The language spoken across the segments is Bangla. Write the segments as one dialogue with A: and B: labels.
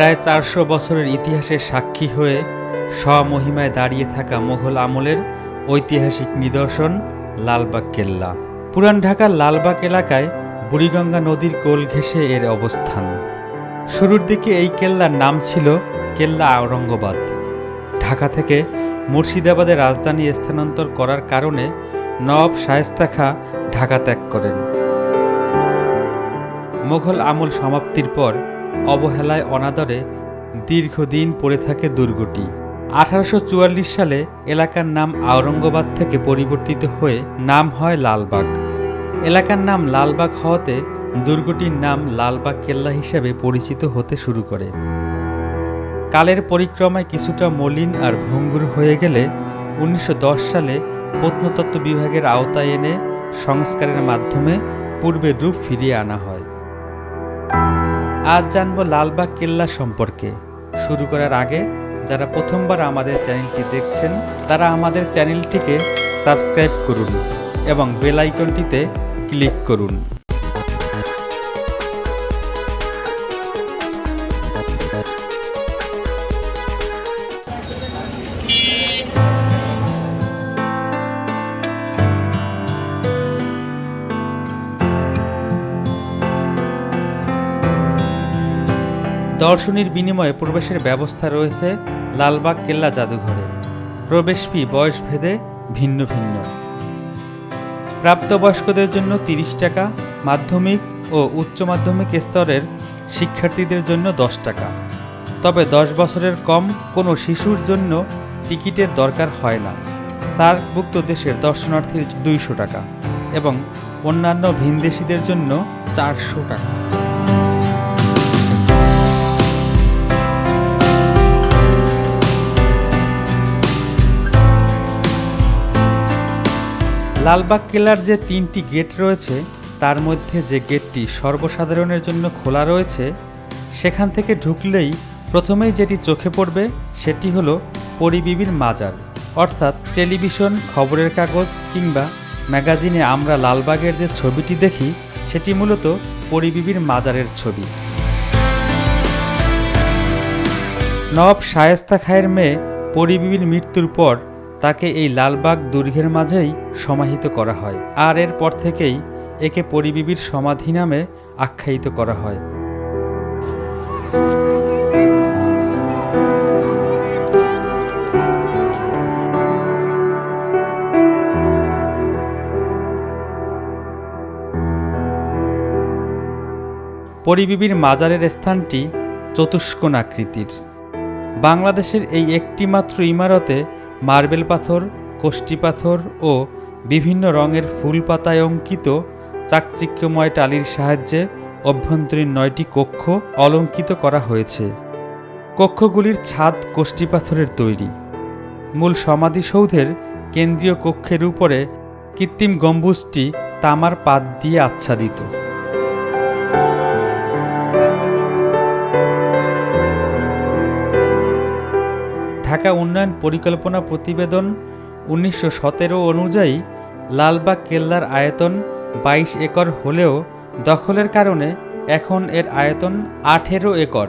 A: প্রায় চারশো বছরের ইতিহাসের সাক্ষী হয়ে স্বমহিমায় দাঁড়িয়ে থাকা মোঘল আমলের ঐতিহাসিক নিদর্শন লালবাগ কেল্লা পুরান ঢাকার লালবাগ এলাকায় বুড়িগঙ্গা নদীর কোল ঘেঁষে এর অবস্থান। শুরুর দিকে এই কেল্লার নাম ছিল কেল্লা আওরঙ্গাবাদ। ঢাকা থেকে মুর্শিদাবাদে রাজধানী স্থানান্তর করার কারণে নবাব শায়েস্তা খাঁ ঢাকা ত্যাগ করেন। মোঘল আমল সমাপ্তির পর অবহেলায় অনাদরে দীর্ঘদিন পড়ে থাকে দুর্গটি। আঠারোশো চুয়াল্লিশ সালে এলাকার নাম আওরঙ্গাবাদ থেকে পরিবর্তিত হয়ে নাম হয় লালবাগ। এলাকার নাম লালবাগ হওয়াতে দুর্গটির নাম লালবাগ কেল্লা হিসেবে পরিচিত হতে শুরু করে। কালের পরিক্রমায় কিছুটা মলিন আর ভঙ্গুর হয়ে গেলে উনিশশো দশ সালে প্রত্নতত্ত্ব বিভাগের আওতায় এনে সংস্কারের মাধ্যমে পূর্বের রূপ ফিরিয়ে আনা হয়। আজ জানব লালবাগ কেল্লা সম্পর্কে। শুরু করার আগে, যারা প্রথমবার আমাদের চ্যানেলটি দেখছেন, তারা আমাদের চ্যানেলটিকে সাবস্ক্রাইব করুন এবং বেল আইকনটিতে ক্লিক করুন। দর্শনীর বিনিময়ে প্রবেশের ব্যবস্থা রয়েছে লালবাগ কেল্লা জাদুঘরে। প্রবেশ ফি, বয়স ভেদে ভিন্ন ভিন্ন। প্রাপ্তবয়স্কদের জন্য তিরিশ টাকা, মাধ্যমিক ও উচ্চ মাধ্যমিক স্তরের শিক্ষার্থীদের জন্য দশ টাকা। তবে দশ বছরের কম কোনো শিশুর জন্য টিকিটের দরকার হয় না। সার্কভুক্ত দেশের দর্শনার্থীর দুইশো টাকা এবং অন্যান্য ভিনদেশিদের জন্য চারশো টাকা। লালবাগ কেলার যে তিনটি গেট রয়েছে, তার মধ্যে যে গেটটি সর্বসাধারণের জন্য খোলা রয়েছে, সেখান থেকে ঢুকলেই প্রথমেই যেটি চোখে পড়বে, সেটি হলো পরিবিবির মাজার। অর্থাৎ টেলিভিশন, খবরের কাগজ কিংবা ম্যাগাজিনে আমরা লালবাগের যে ছবিটি দেখি, সেটি মূলত পরিবিবির মাজারের ছবি। নবাব শায়েস্তা খায়ের মেয়ে পরিবিবির মৃত্যুর পর তাকে এই লালবাগ দুর্গের মাঝেই সমাহিত করা হয় আর এর পর থেকেই একে পরিবিবির সমাধি নামে আখ্যায়িত করা হয়। পরিবিবির মাজারের স্থানটি চতুষ্কোণ আকৃতির। বাংলাদেশের এই একটিমাত্র ইমারতে মার্বেল পাথর কোষ্টি পাথর ও বিভিন্ন রঙের ফুল পাতায় অঙ্কিত চাকচিক্যময় টালির সাহায্যে অভ্যন্তরীণ নয়টি কক্ষ অলঙ্কিত করা হয়েছে। কক্ষগুলির ছাদ কোষ্টি পাথরের তৈরি। মূল সমাধিসৌধের কেন্দ্রীয় কক্ষের উপরে কৃত্রিম গম্বুজটি তামার পাত দিয়ে আচ্ছাদিত। ঢাকা উন্নয়ন পরিকল্পনা প্রতিবেদন উনিশশো সতেরো অনুযায়ী লালবাগ কেল্লার আয়তন বাইশ একর হলেও দখলের কারণে এখন এর আয়তন আঠেরো একর।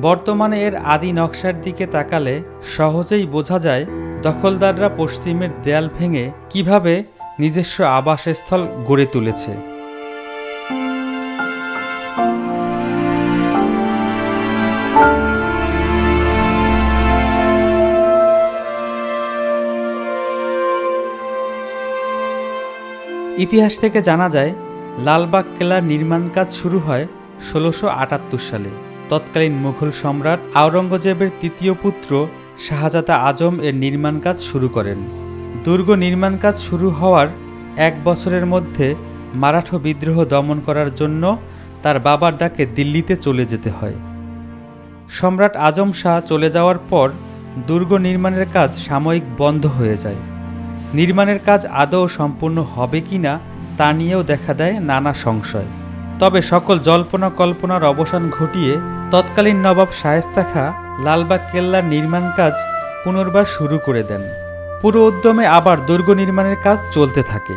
A: বর্তমানে এর আদি নকশার দিকে তাকালে সহজেই বোঝা যায় দখলদাররা পশ্চিমের দেয়াল ভেঙে কীভাবে নিজস্ব আবাসস্থল গড়ে তুলেছে। ইতিহাস থেকে জানা যায়, লালবাগ কেলার নির্মাণ কাজ শুরু হয় ষোলোশো আটাত্তর সালে। তৎকালীন মুঘল সম্রাট আওরঙ্গজেবের তৃতীয় পুত্র শাহজাদা আজম এর নির্মাণ কাজ শুরু করেন। দুর্গ নির্মাণ কাজ শুরু হওয়ার এক বছরের মধ্যে মারাঠো বিদ্রোহ দমন করার জন্য তার বাবার ডাকে দিল্লিতে চলে যেতে হয়। সম্রাট আজম শাহ চলে যাওয়ার পর দুর্গ নির্মাণের কাজ সাময়িক বন্ধ হয়ে যায়। নির্মাণের কাজ আদৌ সম্পূর্ণ হবে কিনা তা নিয়েও দেখা দেয় নানা সংশয়। তবে সকল জল্পনা কল্পনার অবসান ঘটিয়ে তৎকালীন নবাব শায়েস্তা খাঁ লালবাগ কেল্লার নির্মাণ কাজ পুনর্বার শুরু করে দেন। পুরো উদ্যমে আবার দুর্গ নির্মাণের কাজ চলতে থাকে।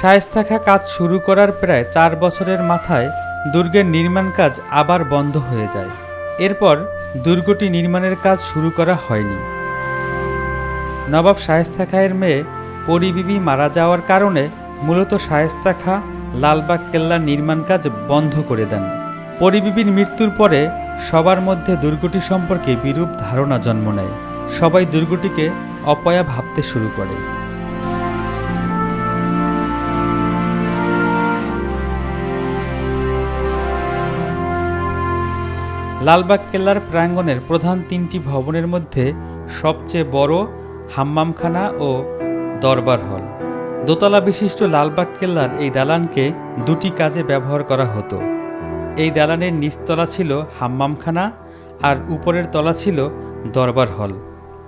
A: শায়েস্তা খা কাজ শুরু করার প্রায় চার বছরের মাথায় দুর্গের নির্মাণ কাজ আবার বন্ধ হয়ে যায়। এরপর দুর্গটি নির্মাণের কাজ শুরু করা হয়নি। নবাব শায়েস্তা খাঁয়ের মেয়ে পরিবিবি মারা যাওয়ার কারণে মূলত শায়েস্তা খাঁ লালবাগ কেল্লার নির্মাণ কাজ বন্ধ করে দেন। পরিবিবির মৃত্যুর পরে সবার মধ্যে দুর্গটি সম্পর্কে বিরূপ ধারণা জন্ম নেয়। সবাই দুর্গটিকে অপয়া ভাবতে শুরু করে। লালবাগ কেল্লার প্রাঙ্গণের প্রধান তিনটি ভবনের মধ্যে সবচেয়ে বড় হাম্মামখানা ও দরবার হল। দোতলা বিশিষ্ট লালবাগ কেল্লার এই দালানকে দুটি কাজে ব্যবহার করা হতো। এই দালানের নিচতলা ছিল হাম্মামখানা আর উপরের তলা ছিল দরবার হল,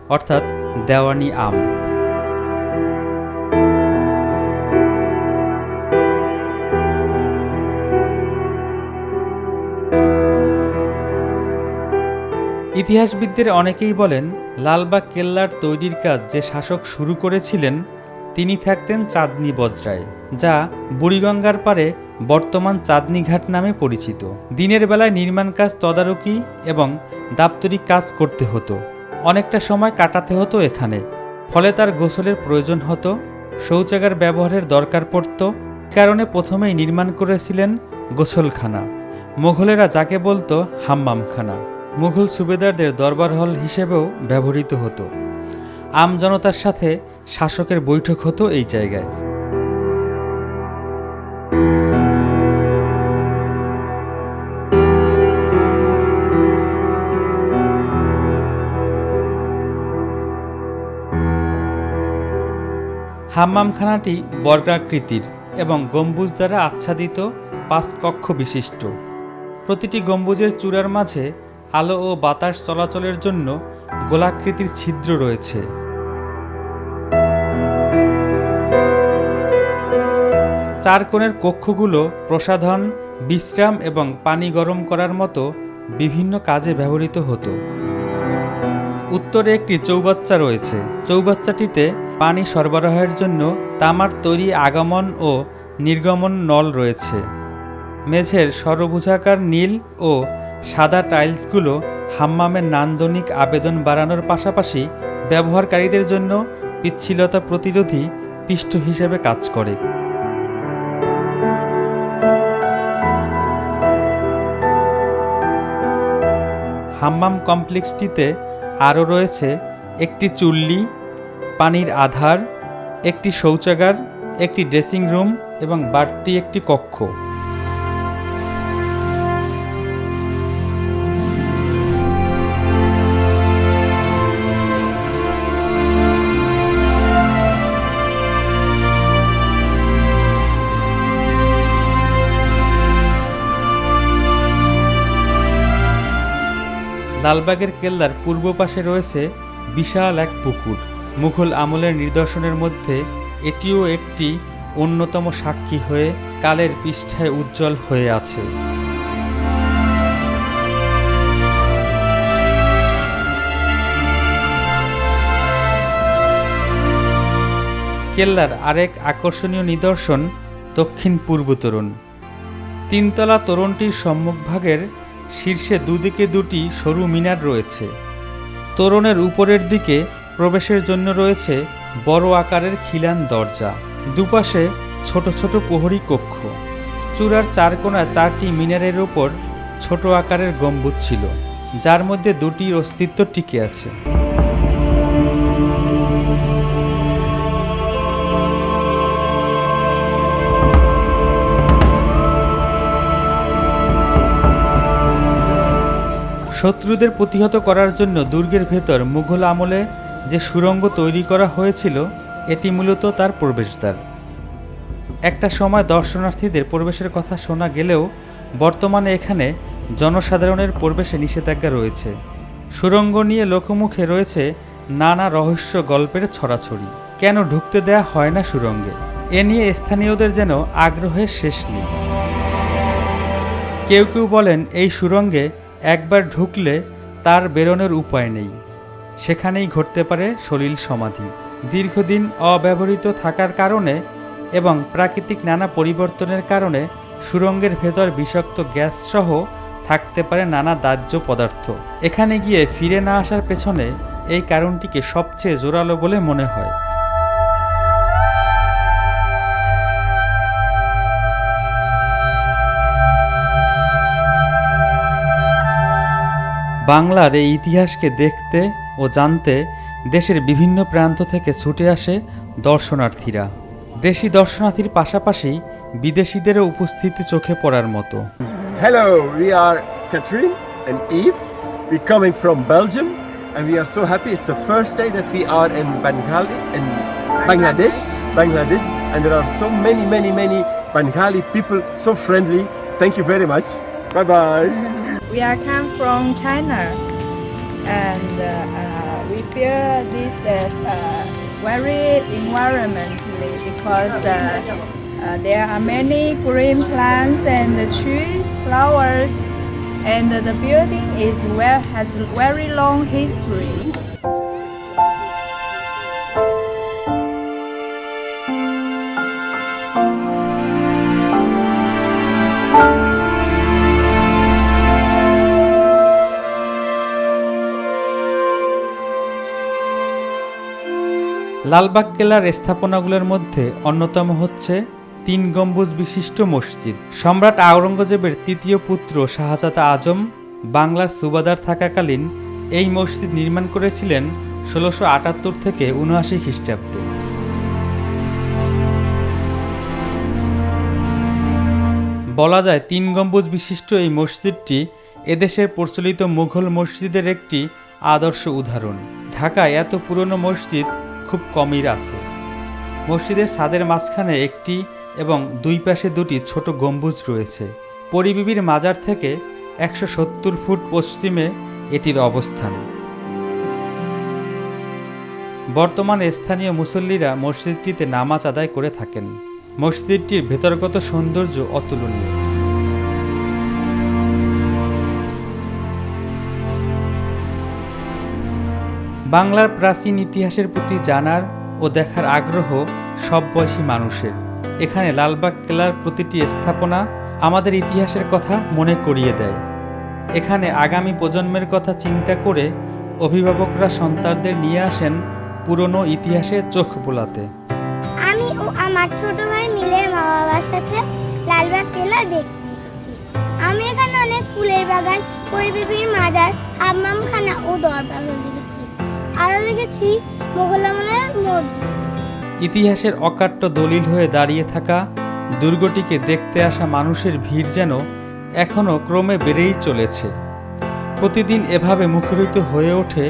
A: অর্থাৎ দেওয়ানি আম। ইতিহাসবিদদের অনেকেই বলেন লালবাগ কেল্লার তৈরির কাজ যে শাসক শুরু করেছিলেন, তিনি থাকতেন চাঁদনি বজরায়, যা বুড়িগঙ্গার পারে বর্তমান চাঁদনি ঘাট নামে পরিচিত। দিনের বেলায় নির্মাণ কাজ তদারকি এবং দাপ্তরিক কাজ করতে হতো। অনেকটা সময় কাটাতে হতো এখানে। ফলে তার গোসলের প্রয়োজন হতো, শৌচাগার ব্যবহারের দরকার পড়ত কারণে প্রথমেই নির্মাণ করেছিলেন গোসলখানা। মোঘলেরা যাকে বলতো হাম্মামখানা। মুঘল সুবেদারদের দরবার হল হিসেবেও ব্যবহৃত হতো। আমজনতার সাথে শাসকের বৈঠক হতো এই জায়গায়। হাম্মামখানাটি বর্গাকৃতির এবং গম্বুজ দ্বারা আচ্ছাদিত পাঁচ কক্ষ বিশিষ্ট। প্রতিটি গম্বুজের চূড়ার মাঝে আলো ও বাতাস চলাচলের জন্য গোলাকৃতির ছিদ্র রয়েছে। চার কোণের কক্ষগুলো প্রসাধন, বিশ্রাম এবং পানি গরম করার মতো বিভিন্ন কাজে ব্যবহৃত হতো। উত্তরে একটি চৌবাচ্চা রয়েছে। চৌবাচ্চাটিতে পানি সরবরাহের জন্য তামার তৈরি আগমন ও নির্গমন নল রয়েছে। মেঝের সরভুজাকার নীল ও সাদা টাইলসগুলো হাম্মামের নান্দনিক আবেদন বাড়ানোর পাশাপাশি ব্যবহারকারীদের জন্য পিচ্ছিলতা প্রতিরোধী পৃষ্ঠ হিসেবে কাজ করে। হাম্মাম কমপ্লেক্সটিতে আরও রয়েছে একটি চুল্লি, পানির আধার, একটি শৌচাগার, একটি ড্রেসিং রুম এবং বাড়তি একটি কক্ষ। লালবাগের কেল্লার পূর্ব পাশে রয়েছে বিশাল এক পুকুর। মুঘল আমলের নিদর্শনের মধ্যে এটিও একটি অন্যতম সাক্ষী হয়ে কালের পৃষ্ঠায় উজ্জ্বল হয়ে আছে। কেল্লার আরেক আকর্ষণীয় নিদর্শন দক্ষিণ পূর্ব তোরণ। তিনতলা তোরণটির সম্মুখভাগের শীর্ষে দুদিকে দুটি সরু মিনার রয়েছে। তোরণের উপরের দিকে প্রবেশের জন্য রয়েছে বড় আকারের খিলান দরজা। দুপাশে ছোট ছোট প্রহরী কক্ষ। চূড়ার চার কোনা চারটি মিনারের ওপর ছোট আকারের গম্বুজ ছিল, যার মধ্যে দুটির অস্তিত্ব টিকে আছে। শত্রুদের প্রতিহত করার জন্য দুর্গের ভেতর মুঘল আমলে যে সুরঙ্গ তৈরি করা হয়েছিল, এটি মূলত তার প্রবেশদ্বার। একটা সময় দর্শনার্থীদের প্রবেশের কথা শোনা গেলেও বর্তমানে এখানে জনসাধারণের প্রবেশে নিষেধাজ্ঞা রয়েছে। সুরঙ্গ নিয়ে লোকমুখে রয়েছে নানা রহস্য গল্পের ছড়াছড়ি। কেন ঢুকতে দেয়া হয় না সুরঙ্গে? এ নিয়ে স্থানীয়দের যেন আগ্রহের শেষ নেই। কেউ কেউ বলেন, এই সুড়ঙ্গে একবার ঢুকলে তার বেরোনোর উপায় নেই। সেখানেই ঘটতে পারে সলিল সমাধি। দীর্ঘদিন অব্যবহৃত থাকার কারণে এবং প্রাকৃতিক নানা পরিবর্তনের কারণে সুরঙ্গের ভেতর বিষাক্ত গ্যাস সহ থাকতে পারে নানা দাহ্য পদার্থ। এখানে গিয়ে ফিরে না আসার পেছনে এই কারণটিকে সবচেয়ে জোরালো বলে মনে হয়। বাংলার এই ইতিহাসকে দেখতে ও জানতে দেশের বিভিন্ন প্রান্ত থেকে ছুটে আসে দর্শনার্থীরা। দেশি দর্শনার্থীর পাশাপাশি বিদেশিদের উপস্থিতি চোখে পড়ার মতো।
B: Hello we are Catherine and if we coming from Belgium and we are so happy it's the first day that we are in Bengal in Bangladesh Bangladesh and there are so many many many Bengali people so friendly thank you very much bye bye
C: We are come from China, and uh, uh, we feel this is very environmentally because uh, uh, there are many green plants and trees, flowers, and the building is well has very long history.
A: Lalbagh কেল্লার স্থাপনাগুলোর মধ্যে অন্যতম হচ্ছে তিন গম্বুজ বিশিষ্ট মসজিদ। সম্রাট আওরঙ্গজেবের তৃতীয় পুত্র শাহজাদা আজম বাংলার সুবাদার থাকাকালীন এই মসজিদ নির্মাণ করেছিলেন ষোলোশো আটাত্তর থেকে উনআশি খ্রিস্টাব্দে। বলা যায় তিন গম্বুজ বিশিষ্ট এই মসজিদটি এদেশের প্রচলিত মুঘল মসজিদের একটি আদর্শ উদাহরণ। ঢাকায় এত পুরনো মসজিদ খুব কমই আছে। মসজিদের ছাদের মাঝখানে একটি এবং দুই পাশে দুটি ছোট গম্বুজ রয়েছে। পরিবিবির মাজার থেকে একশো সত্তর ফুট পশ্চিমে এটির অবস্থান। বর্তমানে স্থানীয় মুসল্লিরা মসজিদটিতে নামাজ আদায় করে থাকেন। মসজিদটির ভেতরগত সৌন্দর্য অতুলনীয়। বাংলার প্রাচীন ইতিহাসের প্রতি জানার ও দেখার আগ্রহ সব বয়সী মানুষের। এখানে লালবাগ কেলার প্রতিটি স্থাপনা আমাদের ইতিহাসের কথা মনে করিয়ে দেয়। এখানে আগামী প্রজন্মের কথা চিন্তা করে অভিভাবকরা সন্তানদের নিয়ে আসেন পুরনো ইতিহাসে চোখ বোলাতে।
D: আমি ও আমার ছোট ভাই মিলে মা বাবার সাথে লালবাগ কেল্লা দেখতে এসেছি। আমি এখানে অনেক ফুলের বাগান পরিবেবীর মাজার হাম্মামখানা ও দরবার আরও দেখেছি মোগল আমলের মসজিদ।
A: ইতিহাসের অকাট্য দলিল হয়ে দাঁড়িয়ে থাকা দুর্গটিকে দেখতে আসা মানুষের ভিড় যেন এখনও ক্রমে বেড়েই চলেছে। প্রতিদিন এভাবে মুখরিত হয়ে ওঠে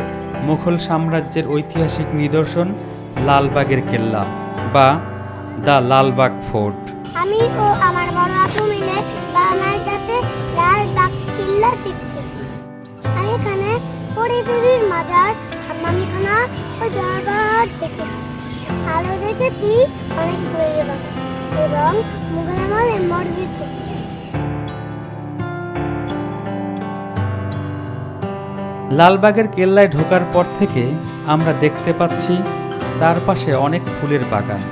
A: মুঘল সাম্রাজ্যের ঐতিহাসিক নিদর্শন লালবাগের কেল্লা বা দ্য লালবাগ ফোর্ট।
D: আমি ও আমার বড় আপু মিলে বাবা সাথে লালবাগ কেল্লা দেখতে এসেছি। আমি এখানে পরিবেবীর মাজার দেখেছি। আরও দেখেছি, অনেক এবং মুঘল দেখেছি।
A: লালবাগের কেল্লায় ঢোকার পর থেকে আমরা দেখতে পাচ্ছি চারপাশে অনেক ফুলের বাগান।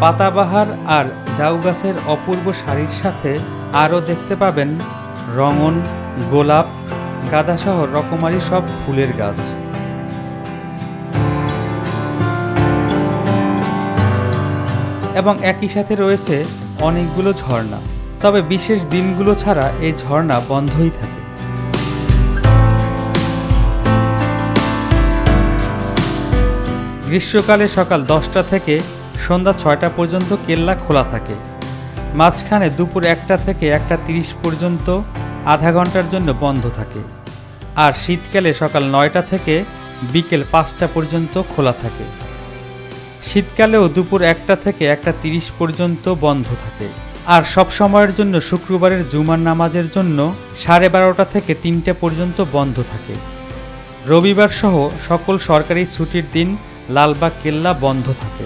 A: পাতাবাহার আর জাউ গাছের অপূর্ব শাড়ির সাথে আরও দেখতে পাবেন রঙন, গোলাপ, গাঁদাসহ রকমারি সব ফুলের গাছ। এবং একই সাথে রয়েছে অনেকগুলো ঝর্ণা। তবে বিশেষ দিনগুলো ছাড়া এই ঝর্ণা বন্ধই থাকে। গ্রীষ্মকালে সকাল দশটা থেকে সন্ধ্যা ছয়টা পর্যন্ত কেল্লা খোলা থাকে। মাঝখানে দুপুর একটা থেকে একটা তিরিশ পর্যন্ত আধা ঘণ্টার জন্য বন্ধ থাকে। আর শীতকালে সকাল নয়টা থেকে বিকেল পাঁচটা পর্যন্ত খোলা থাকে। শীতকালেও দুপুর একটা থেকে একটা তিরিশ পর্যন্ত বন্ধ থাকে। আর সব সময়ের জন্য শুক্রবারের জুমার নামাজের জন্য সাড়ে বারোটা থেকে তিনটে পর্যন্ত বন্ধ থাকে। রবিবার সহ সকল সরকারি ছুটির দিন লালবাগ কেল্লা বন্ধ থাকে।